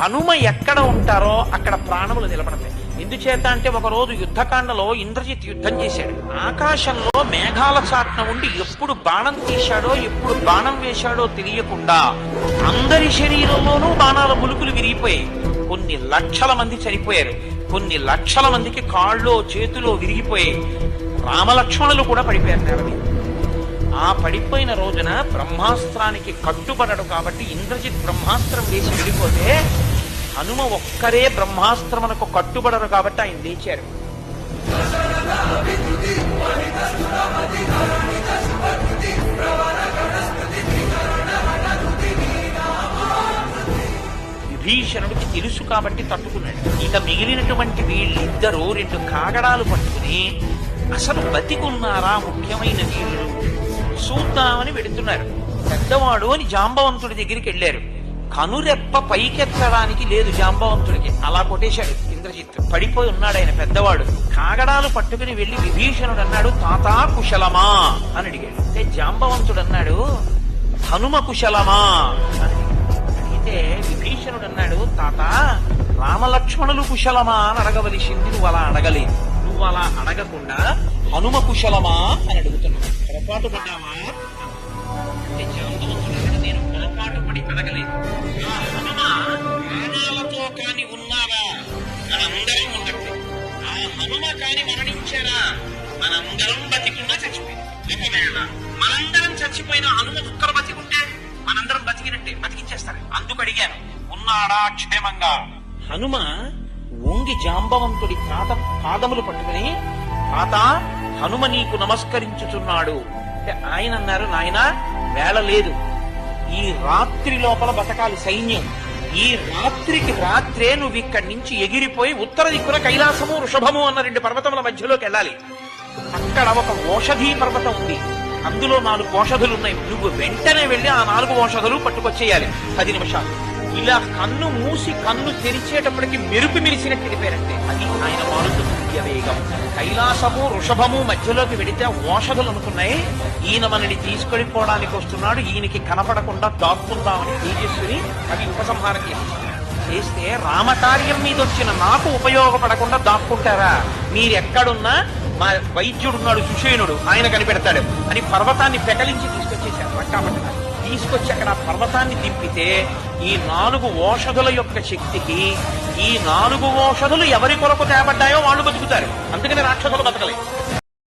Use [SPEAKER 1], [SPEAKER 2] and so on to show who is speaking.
[SPEAKER 1] హనుమ ఎక్కడ ఉంటారో అక్కడ ప్రాణములు నిలబడతాయి. ఎందుచేత అంటే ఒకరోజు యుద్ధకాండలో ఇంద్రజిత్ యుద్ధం చేశాడు. ఆకాశంలో మేఘాల చాట్న ఉండి ఎప్పుడు బాణం తీశాడో ఎప్పుడు బాణం వేశాడో తెలియకుండా అందరి శరీరంలోనూ బాణాల ములుకులు విరిగిపోయాయి. కొన్ని లక్షల మంది చనిపోయారు. కొన్ని లక్షల మందికి కాళ్ళో చేతిలో విరిగిపోయాయి. రామలక్ష్మణులు కూడా పడిపోయారు నేల మీద. ఆ పడిపోయిన రోజున బ్రహ్మాస్త్రానికి కట్టుబడడు కాబట్టి ఇంద్రజిత్ బ్రహ్మాస్త్రం వేసి వెళ్ళిపోతే హనుమ ఒక్కరే బ్రహ్మాస్త్రమునకు కట్టుబడరు కాబట్టి ఆయన లేచారు. విభీషణుడికి తెలుసు కాబట్టి తట్టుకున్నాడు. ఇక మిగిలినటువంటి వీళ్ళిద్దరూ రెండు కాగడాలు పట్టుకుని అసలు బతికున్నారా ముఖ్యమైన వీళ్ళు? చూద్దామని వెళుతున్నారు పెద్దవాడు అని జాంబవంతుడి దగ్గరికి వెళ్ళారు. కనురెప్ప పైకెత్తడానికి లేదు జాంబవంతుడికి. అలా కొట్టేశాడు ఇంద్రజిత్. పడిపోయి ఉన్నాడు ఆయన పెద్దవాడు. కాగడాలు పట్టుకుని వెళ్ళి విభీషణుడు అన్నాడు తాతా కుశలమా? అని అడిగాడు. అంటే జాంబవంతుడు అన్నాడు హనుమ కుశలమా? అని అడిగితే విభీషణుడు అన్నాడు తాత రామలక్ష్మణులు కుశలమా? అని అడగవలసింది నువ్వు అలా అడగలేదు. నువ్వు అలా అడగకుండా హనుమ కుశలమా అని అడుగుతున్నాను పొరపాటు పడ్డావా అంటే జాంబవంతుడు నేను పొరపాటు పడి అడగలేదు ఆ హనుమ ప్రాణాలతో కాని ఉన్నారా మనందరం ఉన్నట్టు ఆ హనుమ కాని మరణించారా మనందరం బతికున్నా చచ్చిపోయింది ఒకవేళ మనందరం చచ్చిపోయిన హనుమ ఒక్కరు బతికుంటే మనందరం బతికినట్టే బతికించేస్తారు అందుకు అడిగాను. ఉన్నాడా క్షేమంగా? హనుమ వంగి జాంబవంతుడి పాద పాదములు పట్టుకుని తాత హనుమ నీకు నమస్కరించుచున్నాడు. అంటే ఆయన అన్నారు నాయన వేళ లేదు. ఈ రాత్రి లోపల బతకాలి సైన్యం. ఈ రాత్రికి రాత్రే నువ్వు ఇక్కడి నుంచి ఎగిరిపోయి ఉత్తర దిక్కున కైలాసము వృషభము అన్న రెండు పర్వతముల మధ్యలోకి వెళ్ళాలి. అక్కడ ఒక ఓషధీ పర్వతం ఉంది. అందులో నాలుగు ఓషధులు ఉన్నాయి. నువ్వు వెంటనే వెళ్ళి ఆ నాలుగు ఓషధులు పట్టుకొచ్చేయాలి. పది నిమిషాలు. ఇలా కన్ను మూసి కన్ను తెరిచేటప్పటికి మెరుపు మెరిసినట్టు వెళ్ళిపోయారంటే అది ఆయన మారుతుంది వేగం కైలాసము వృషభము మధ్యలోకి వెడితే ఓషధులు అనుకున్నాయి ఈయన మనని తీసుకెళ్ళిపోవడానికి వస్తున్నాడు. ఈయనకి కనపడకుండా దాక్కుందామని తేజస్విని అవి ఉపసంహారం చేస్తే రామకార్యం మీద వచ్చిన నాకు ఉపయోగపడకుండా దాక్కుంటారా? మీరెక్కడున్నా మా వైద్యుడున్నాడు సుషేనుడు ఆయన కనిపెడతాడు అని పర్వతాన్ని పెకలించి తీసుకొచ్చేసారు కాబట్టి తీసుకొచ్చి అక్కడ పర్వతాన్ని దింపితే ఈ నాలుగు ఓషధుల యొక్క శక్తికి ఈ నాలుగు ఓషధులు ఎవరి కొరకు తేబడ్డాయో వాళ్ళు బతుకుతారు. అందుకని రాక్షసులు బతకలేదు.